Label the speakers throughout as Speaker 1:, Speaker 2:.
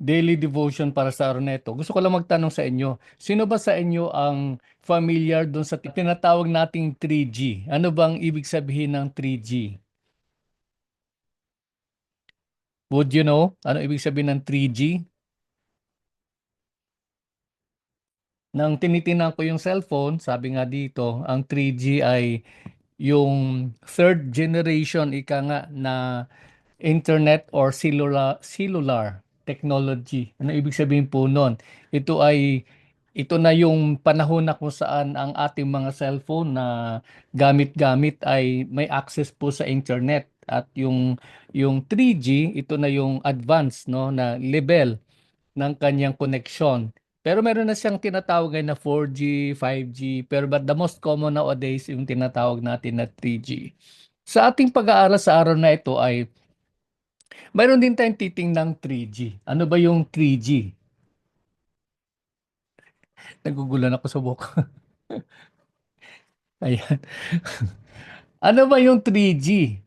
Speaker 1: daily devotion para sa araw na. Gusto ko lang magtanong sa inyo, sino ba sa inyo ang familiar doon sa tinatawag nating 3G? Ano bang ibig sabihin ng 3G? Would you know? Ano ibig sabihin ng 3G? Nang tinitinan ko yung cellphone, sabi nga dito, ang 3G ay yung third generation ika nga na internet or cellular cellular technology. Ano ibig sabihin po noon? Ito ay ito na yung panahon na kung saan ang ating mga cellphone na gamit-gamit ay may access po sa internet at yung yung 3G ito na yung advanced no na level ng kanyang connection. Pero meron na siyang tinatawag na 4G, 5G, pero but the most common nowadays yung tinatawag natin na 3G. Sa ating pag-aaral sa araw na ito ay mayroon din tayong titingnang 3G. Ano ba yung 3G? Nagugulan ako sa buhok. Ayan. ano ba yung 3G?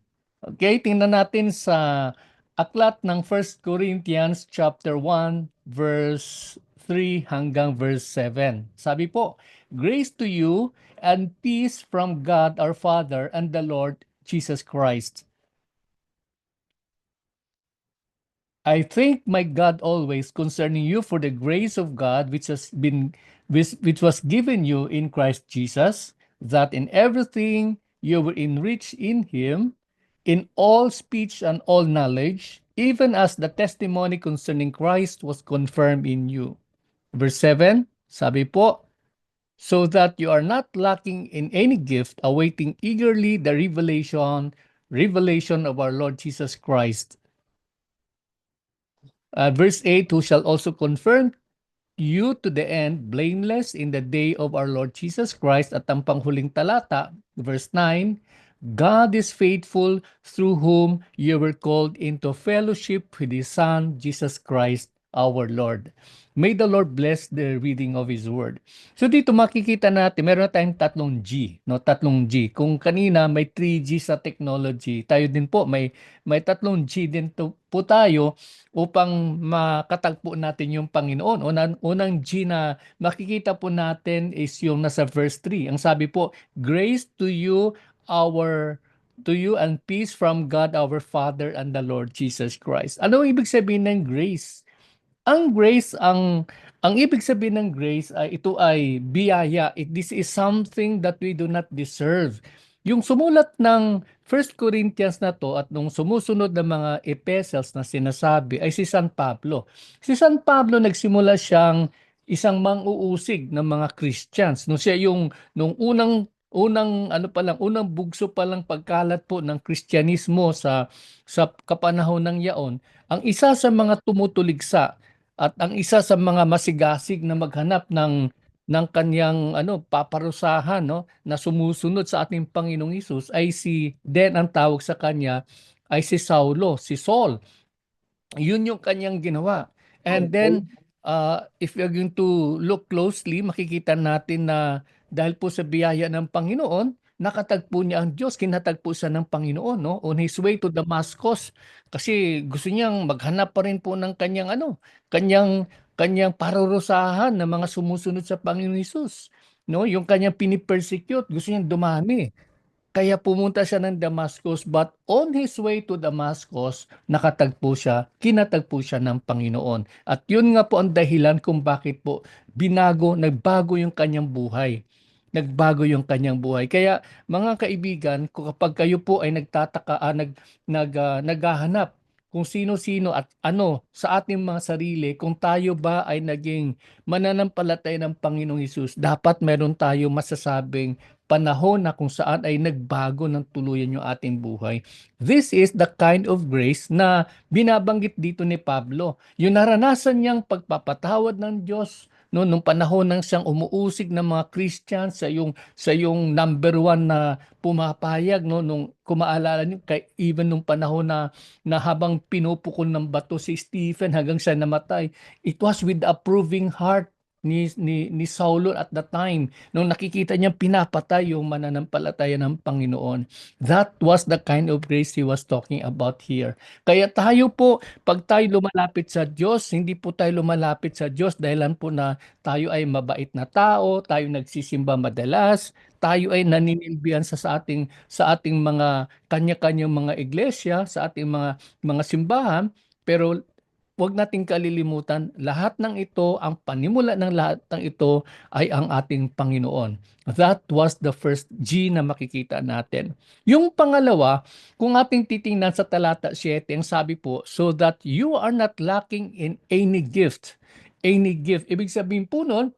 Speaker 1: Okay, tingnan natin sa aklat ng 1 Corinthians chapter 1 verse 3 hanggang verse 7. Sabi po, Grace to you and peace from God our Father and the Lord Jesus Christ. I thank my God always concerning you for the grace of God which has been which, was given you in Christ Jesus, that in everything you were enriched in him, in all speech and all knowledge, even as the testimony concerning Christ was confirmed in you. Verse 7, sabi po, so that you are not lacking in any gift, awaiting eagerly the revelation, revelation of our Lord Jesus Christ. Uh, verse 8, who shall also confirm you to the end, blameless in the day of our Lord Jesus Christ. At ang panghuling talata, verse 9, God is faithful through whom you were called into fellowship with His Son, Jesus Christ, our Lord. May the Lord bless the reading of His Word. So dito makikita natin, meron na tayong tatlong G, no? Tatlong G. Kung kanina may 3G sa technology, tayo din po may may tatlong G din to, po tayo upang makatagpo natin yung Panginoon. Unang, unang G na makikita po natin is yung nasa verse 3. Ang sabi po, grace to you our to you and peace from God our Father and the Lord Jesus Christ. Ano ang ibig sabihin ng grace? Ang grace, ang ang ibig sabihin ng grace ay ito ay biyaya. It, this is something that we do not deserve. Yung sumulat ng 1 Corinthians na to at nung sumusunod na mga epistles na sinasabi ay si San Pablo. Si San Pablo nagsimula siyang isang mang-uusig ng mga Christians. No siya yung nung unang unang ano pa lang unang bugso pa lang pagkalat po ng Kristyanismo sa sa kapanahon ng yaon ang isa sa mga tumutuligsa at ang isa sa mga masigasig na maghanap ng ng kanyang ano paparusahan no na sumusunod sa ating Panginoong Hesus ay si Den ang tawag sa kanya ay si Saulo, si Saul. Yun yung kanyang ginawa. And then uh, if you're going to look closely, makikita natin na dahil po sa biyaya ng Panginoon, nakatagpo niya ang Diyos, kinatagpo siya ng Panginoon, no? On his way to Damascus, kasi gusto niyang maghanap pa rin po ng kanyang ano, kanyang kanyang parurusahan ng mga sumusunod sa Panginoon Hesus. No, yung kanyang pinipersecute, gusto niyang dumami. Kaya pumunta siya ng Damascus, but on his way to Damascus, nakatagpo siya, kinatagpo siya ng Panginoon. At yun nga po ang dahilan kung bakit po binago, nagbago yung kanyang buhay. Nagbago yung kanyang buhay. Kaya mga kaibigan, kapag kayo po ay nagtataka, ah, nag, nag, uh, naghahanap kung sino-sino at ano sa ating mga sarili, kung tayo ba ay naging mananampalatay ng Panginoong Hesus, dapat meron tayo masasabing panahon na kung saan ay nagbago ng tuluyan yung ating buhay. This is the kind of grace na binabanggit dito ni Pablo. Yung naranasan niyang pagpapatawad ng Diyos, no nung panahon nang siyang umuusig ng mga Christians sa yung sa yung number one na pumapayag no nung kumaalala niyo kay even nung panahon na na habang pinupukol ng bato si Stephen hanggang siya namatay it was with approving heart ni, ni, ni Saulo at the time nung nakikita niya pinapatay yung mananampalataya ng Panginoon. That was the kind of grace he was talking about here. Kaya tayo po, pag tayo lumalapit sa Diyos, hindi po tayo lumalapit sa Diyos dahilan po na tayo ay mabait na tao, tayo nagsisimba madalas, tayo ay naninilbihan sa, sa ating sa ating mga kanya-kanyang mga iglesia, sa ating mga mga simbahan, pero Huwag nating kalilimutan, lahat ng ito, ang panimula ng lahat ng ito ay ang ating Panginoon. That was the first G na makikita natin. Yung pangalawa, kung ating titingnan sa talata 7, ang sabi po, so that you are not lacking in any gift. Any gift. Ibig sabihin po nun,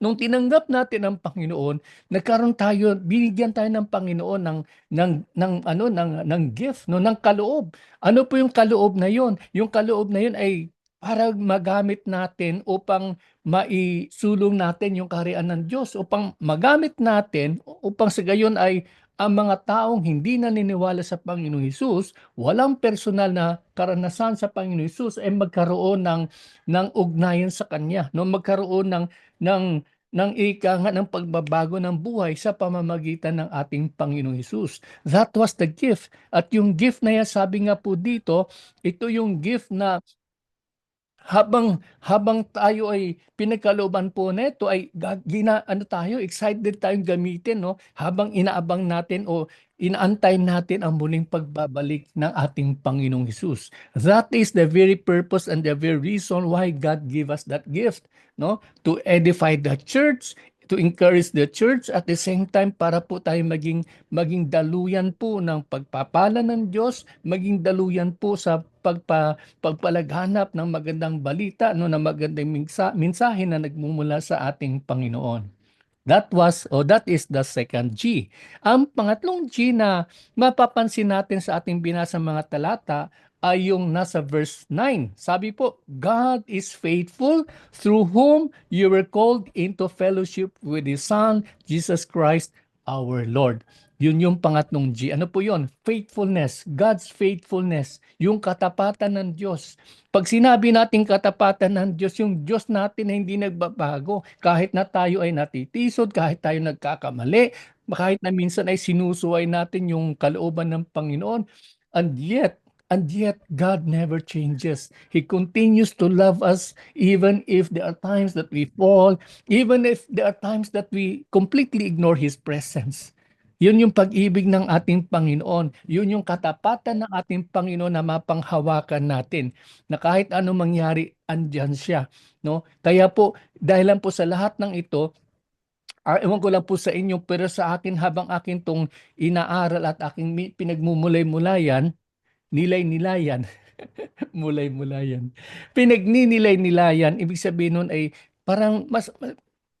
Speaker 1: nung tinanggap natin ang Panginoon, nagkaroon tayo, binigyan tayo ng Panginoon ng ng ng ano ng ng gift, no, ng kaloob. Ano po yung kaloob na yon? Yung kaloob na yon ay para magamit natin upang maisulong natin yung kaharian ng Diyos, upang magamit natin upang sa gayon ay ang mga taong hindi naniniwala sa Panginoong Hesus, walang personal na karanasan sa Panginoong Hesus ay magkaroon ng ng ugnayan sa kanya, no magkaroon ng ng ng ika nga ng pagbabago ng buhay sa pamamagitan ng ating Panginoong Hesus. That was the gift. At yung gift na yan, sabi nga po dito, ito yung gift na habang habang tayo ay pinagkalooban po nito ay gina ano tayo excited tayong gamitin no habang inaabang natin o inaantay natin ang muling pagbabalik ng ating Panginoong Hesus. That is the very purpose and the very reason why God gave us that gift, no? To edify the church, to encourage the church at the same time para po tayo maging maging daluyan po ng pagpapala ng Diyos, maging daluyan po sa pagpa, pagpalaghanap ng magandang balita no na magandang minsa, mensahe na nagmumula sa ating Panginoon. That was or that is the second G. Ang pangatlong G na mapapansin natin sa ating binasa mga talata ay yung nasa verse 9. Sabi po, God is faithful through whom you were called into fellowship with His Son, Jesus Christ, our Lord. Yun yung pangatlong G. Ano po yun? Faithfulness. God's faithfulness. Yung katapatan ng Diyos. Pag sinabi natin katapatan ng Diyos, yung Diyos natin na hindi nagbabago. Kahit na tayo ay natitisod, kahit tayo nagkakamali, kahit na minsan ay sinusuway natin yung kalooban ng Panginoon. And yet, and yet God never changes. He continues to love us even if there are times that we fall, even if there are times that we completely ignore His presence. Yun yung pag-ibig ng ating Panginoon. Yun yung katapatan ng ating Panginoon na mapanghawakan natin. Na kahit ano mangyari, andyan siya. No? Kaya po, dahil lang po sa lahat ng ito, uh, ewan ko lang po sa inyo, pero sa akin habang akin tong inaaral at aking pinagmumulay-mulayan, nilay-nilayan, mulay-mulayan, pinagninilay-nilayan, ibig sabihin nun ay parang mas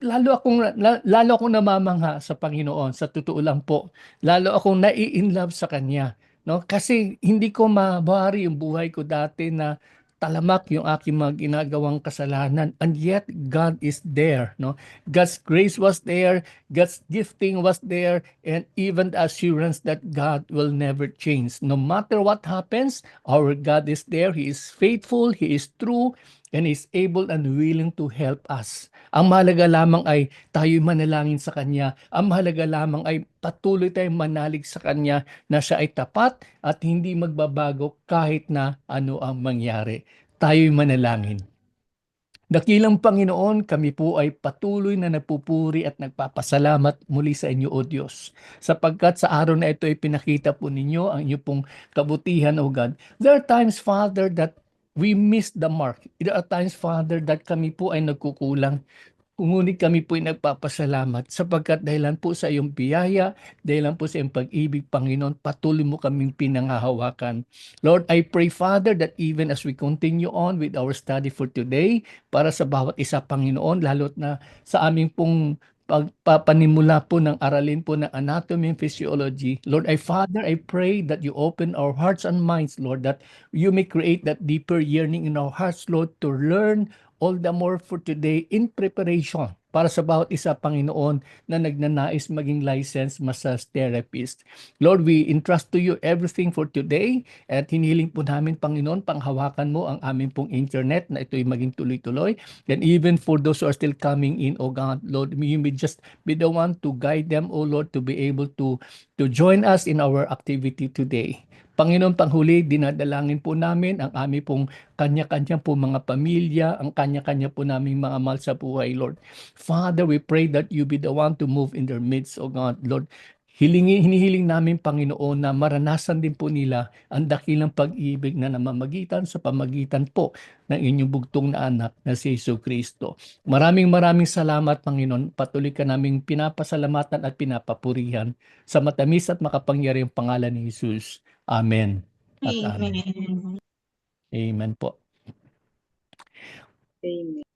Speaker 1: lalo akong lalo akong namamangha sa Panginoon sa totoo lang po. Lalo akong nai-inlove sa kanya, no? Kasi hindi ko mabari yung buhay ko dati na talamak yung aking mga ginagawang kasalanan. And yet God is there no? God's grace was there God's gifting was there and even the assurance that God will never change. No matter what happens our God is there. He is faithful he is true and is able and willing to help us. Ang mahalaga lamang ay tayo manalangin sa Kanya. Ang mahalaga lamang ay patuloy tayong manalig sa Kanya na siya ay tapat at hindi magbabago kahit na ano ang mangyari. Tayo'y manalangin. Dakilang Panginoon, kami po ay patuloy na nagpupuri at nagpapasalamat muli sa inyo, O Diyos. Sapagkat sa araw na ito ay pinakita po ninyo ang inyong pong kabutihan, O God. There are times, Father, that we miss the mark. There are times, Father, that kami po ay nagkukulang. Ngunit kami po ay nagpapasalamat sapagkat dahilan po sa iyong biyaya, dahilan po sa iyong pag-ibig, Panginoon, patuloy mo kaming pinangahawakan. Lord, I pray, Father, that even as we continue on with our study for today, para sa bawat isa, Panginoon, lalo't na sa aming pong pagpapanimula po ng aralin po ng anatomy and physiology. Lord, I Father, I pray that you open our hearts and minds, Lord, that you may create that deeper yearning in our hearts, Lord, to learn all the more for today in preparation para sa bawat isa, Panginoon, na nagnanais maging licensed massage therapist. Lord, we entrust to you everything for today at hiniling po namin, Panginoon, panghawakan mo ang aming pong internet na ito'y maging tuloy-tuloy. And even for those who are still coming in, O God, Lord, may you may just be the one to guide them, O Lord, to be able to to join us in our activity today. Panginoon, panghuli, dinadalangin po namin ang aming pong kanya-kanya po mga pamilya, ang kanya-kanya po naming mga mahal sa buhay, Lord. Father, we pray that you be the one to move in their midst, O God, Lord. Hilingin, hinihiling namin, Panginoon, na maranasan din po nila ang dakilang pag-ibig na namamagitan sa pamagitan po ng inyong bugtong na anak na si Yesu Kristo. Maraming maraming salamat, Panginoon. Patuloy ka naming pinapasalamatan at pinapapurihan sa matamis at makapangyarihang pangalan ni Jesus. Amen. At amen.
Speaker 2: Amen.
Speaker 1: Amen po.
Speaker 2: Amen.